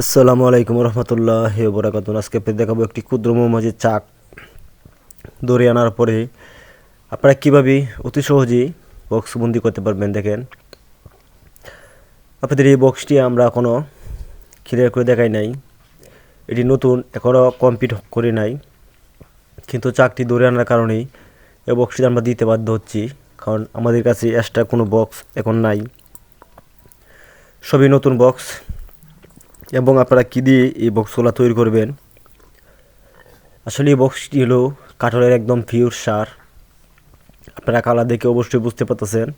আসসালামু আলাইকুম রহমতুল্লাহ বরাকাত আজকে দেখাবো একটি ক্ষুদ্র মৌমাছির চাক। ধরে আনার পরে আপনারা কীভাবে অতি সহজেই বক্স বন্দি করতে পারবেন দেখেন। আপনাদের এই বক্সটি আমরা কোনো ক্লিয়ার করে দেখাই নাই। এটি নতুন এখনও কমপ্লিট করে নাই। কিন্তু চাকটি ধরে আনার কারণেই এই বক্সটি আমরা দিতে বাধ্য হচ্ছি। কারণ আমাদের কাছে এক্সট্রা কোনো বক্স এখন নাই। সবই নতুন বক্স এবং আপনারা কী দিয়ে এই বক্সগুলো তৈরি করবেন? আসলে এই বক্সটি হলো কাঠলের একদম পিওর সার। আপনারা কালার দেখে অবশ্যই বুঝতে পারতেছেন।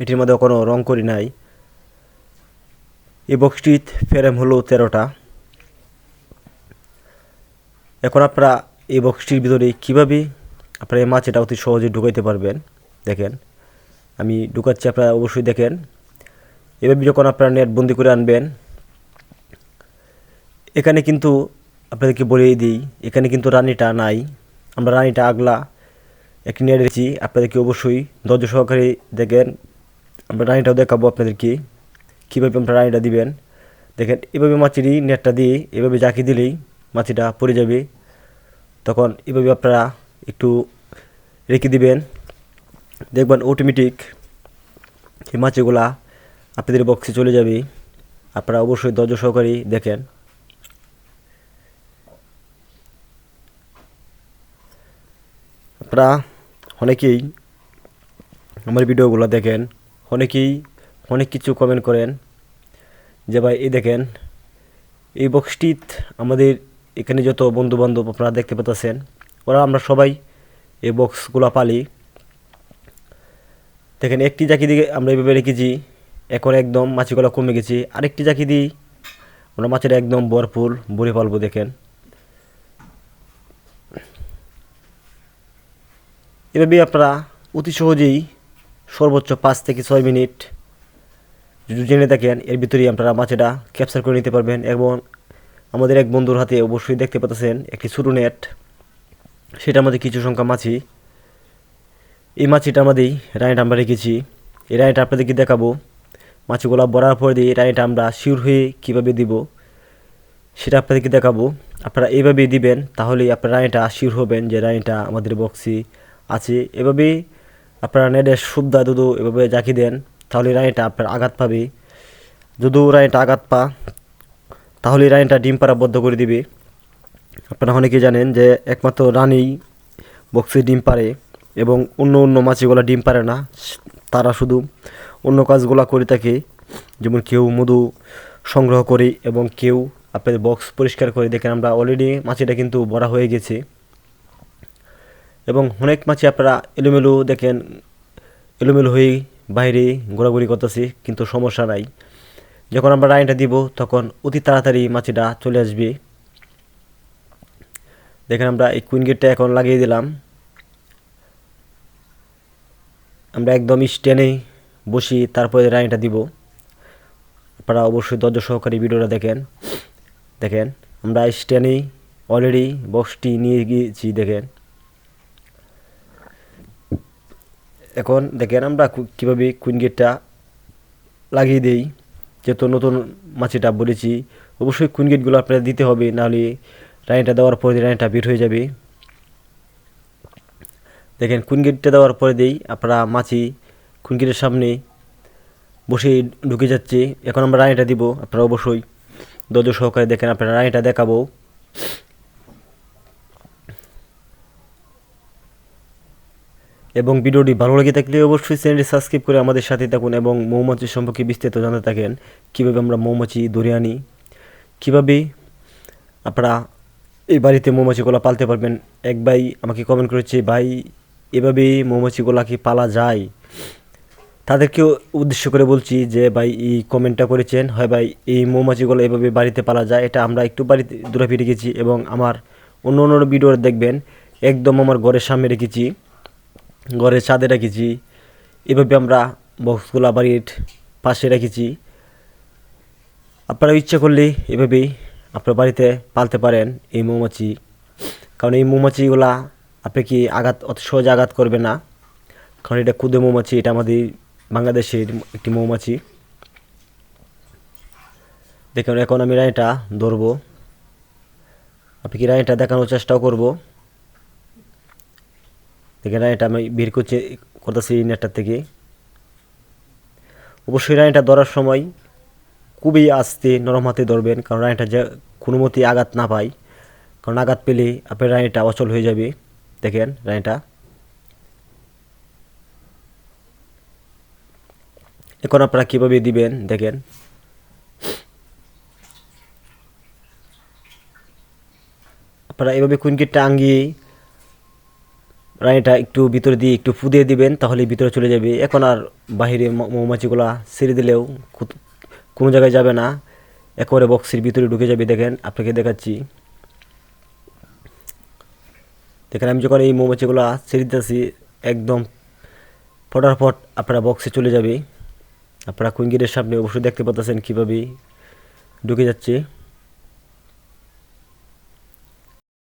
এটির মধ্যে কোনো রং করি নাই। এই বক্সটির ফ্রেম হলো তেরোটা। এখন আপনারা এই বক্সটির ভিতরে কীভাবে আপনারা এই মাছ এটা অতি সহজে ঢুকাইতে পারবেন, দেখেন। আমি ঢুকাচ্ছি, আপনারা অবশ্যই দেখেন। এভাবে যখন আপনারা নেট বন্দি করে আনবেন এখানে কিন্তু আপনাদেরকে বলেই দিই, এখানে কিন্তু রানিটা নাই। আমরা রানিটা আগলা একটি নিয়ে রেখেছি আপনাদেরকে অবশ্যই ধৈর্য সহকারে দেখেন। আমরা রানিটাও দেখাবো আপনাদেরকে। কীভাবে আপনারা রানিটা দিবেন। দেখেন, এভাবে মাছিরই নেটটা দিয়ে, এভাবে জাকি দিলেই মাছিটা পড়ে যাবে। তখন এভাবে আপনারা একটু রেখে দিবেন। দেখবেন অটোমেটিক এই মাছিগুলা আপনাদের বক্সে চলে যাবে। আপনারা অবশ্যই ধৈর্য সহকারে দেখেন। আপনারা অনেকেই আমার ভিডিওগুলো দেখেন, অনেকেই অনেক কিছু কমেন্ট করেন। যে ভাই, এই দেখেন, এই বক্সটিত আমাদের এখানে যত বন্ধু বান্ধব আপনারা দেখতে পেতেছেন, ওরা আমরা সবাই এই বক্সগুলো পালি। দেখেন, একটি জাকি দিয়ে আমরা এইভাবে রেখেছি, এখন একদম মাছিগুলো কমে গেছি। আরেকটি জাকি দিই আমরা মাছের একদম ভরপুর ভরে পালবো, দেখেন। এভাবে আপনারা অতি সহজেই সর্বোচ্চ পাঁচ থেকে ছয় মিনিট যদি জেনে থাকেন, এর ভিতরেই আপনারা মাছেটা ক্যাপচার করে নিতে পারবেন এবং আমাদের এক বন্ধুর হাতে অবশ্যই দেখতে পাচ্ছেন একটি ছোটো নেট সেটার মধ্যে কিছু সংখ্যা মাছি। এই মাছিটা আমাদের রানিটা আমরা রেখেছি। এই রানিটা আপনাদেরকে দেখাবো। মাছিগুলো বড়ার পর দিয়ে রানিটা আমরা শিওর হয়ে কীভাবে দিব, সেটা আপনাদেরকে দেখাবো। আপনারা এইভাবে দিবেন, তাহলেই আপনারা রানিটা শিওর হবেন যে রানিটা আমাদের বক্সি আছে। এভাবেই আপনারা নেটের সুবিধা দুধু এভাবে জাকি দেন, তাহলে রানিটা আপনার আঘাত পাবে। যদি রানিটা আঘাত পা তাহলে রানিটা ডিম পাড়া বদ্ধ করে দিবে। আপনারা অনেকেই জানেন যে একমাত্র রানী বক্সে ডিম পারে এবং অন্য অন্য মাছিগুলো ডিম পারে না। তারা শুধু অন্য কাজগুলো করে থাকে, যেমন কেউ মধু সংগ্রহ করে এবং কেউ আপনাদের বক্স পরিষ্কার করে। দেখেন আমরা অলরেডি মাছিটা কিন্তু বড়া হয়ে গেছে। এবং অনেক মাছি আপনারা এলোমেলো দেখেন, এলোমেলো হয়ে বাইরে ঘোরাঘুরি করতেছি, কিন্তু সমস্যা নাই। যখন আমরা রাইনটা দিব, তখন অতি তাড়াতাড়ি মাছিটা চলে আসবে। দেখেন আমরা এই কুইন গেটটা এখন লাগিয়ে দিলাম। আমরা একদম স্ট্যান্ডে বসি, তারপরে রাইনটা দিব। আপনারা অবশ্যই ধৈর্য সহকারী ভিডিওটা দেখেন। দেখেন, আমরা স্ট্যান্ডেই অলরেডি বক্সটি নিয়ে গিয়েছি, দেখেন। এখন দেখেন আমরা কীভাবে কুইন গেটটা লাগিয়ে দেই, যেহেতু নতুন মাছিটা বলেছি, অবশ্যই কুইন গেটগুলো আপনারা দিতে হবে, নাহলে রানিটা দেওয়ার পরে রানিটা বের হয়ে যাবে। দেখেন কুইন গেটটা দেওয়ার পরে দেই, আপনারা মাছি কুইন গেটের সামনে বসে ঢুকে যাচ্ছে। এখন আমরা রানিটা দিব, আপনারা অবশ্যই দর্জ সহকারে দেখেন, আপনারা রানিটা দেখাবো। এবং ভিডিওটি ভালো লেগে থাকলে অবশ্যই চ্যানেলটি সাবস্ক্রাইব করে আমাদের সাথে থাকুন এবং মৌমাছি সম্পর্কে বিস্তারিত জানতে থাকেন। কীভাবে আমরা মৌমাছি ধরে আনি? কীভাবে আপনারা এই বাড়িতে মৌমাছিগুলো পালতে পারবেন? এক ভাই আমাকে কমেন্ট করেছে, ভাই এভাবেই মৌমাছিগুলা কি পালা যায়? তাদেরকে উদ্দেশ্য করে বলছি যে, ভাই, এই কমেন্টটা করেছেন, হয় ভাই, এই মৌমাছিগুলো এভাবে বাড়িতে পালা যায়? এটা আমরা একটু বাড়িতে দূরে ফিরে গেছি এবং আমার অন্য অন্য ভিডিও দেখবেন, একদম আমার ঘরের সামনে রেখেছি। ঘরের ছাদে রেখেছি। এভাবে আমরা বক্সগুলা বাড়ির পাশে রেখেছি। আপনারা ইচ্ছা করলে এভাবেই আপনার বাড়িতে পালতে পারেন এই মৌমাছি। কারণ এই মৌমাছিগুলা আপনি কি আঘাত, অত সহজে আঘাত করবে না। কারণ এটা ক্ষুদে মৌমাছি, এটা আমাদের বাংলাদেশের একটি মৌমাছি। দেখুন, এখন আমি রানিটা ধরবো। আপনি কি রানিটা দেখানোর চেষ্টাও করব। দেখেন রানিটা আমি বের করছি, করতেছি নেটটার থেকে। অবশ্যই রানিটা ধরার সময় খুবই আস্তে নরম হাতে ধরবেন, কারণ রানিটা যে কোনো মতে আঘাত না পায়। কারণ আঘাত পেলে আপনার রানিটা অচল হয়ে যাবে। দেখেন রানিটা এখন আপনারা কীভাবে দিবেন, দেখেন। আপনারা এভাবে কুইনকিটটা আঙ্গিয়ে রানিটা একটু ভিতরে দিয়ে একটু ফুদিয়ে দিবেন তাহলে ভিতরে চলে যাবে। এখন আর বাহিরে মৌমাছিগুলা ছেড়ে দিলেও কোনো জায়গায় যাবে না। একেবারে বক্সের ভিতরে ঢুকে যাবে, দেখেন, আপনাকে দেখাচ্ছি। দেখেন, আমি যখন এই মৌমাছিগুলা ছেড়ে দিতেছি, একদম ফটাফট আপনারা বক্সে চলে যাবে। আপনারা কুইঙ্গিরের সামনে অবশ্যই দেখতে পাচ্ছেন কীভাবে ঢুকে যাচ্ছে।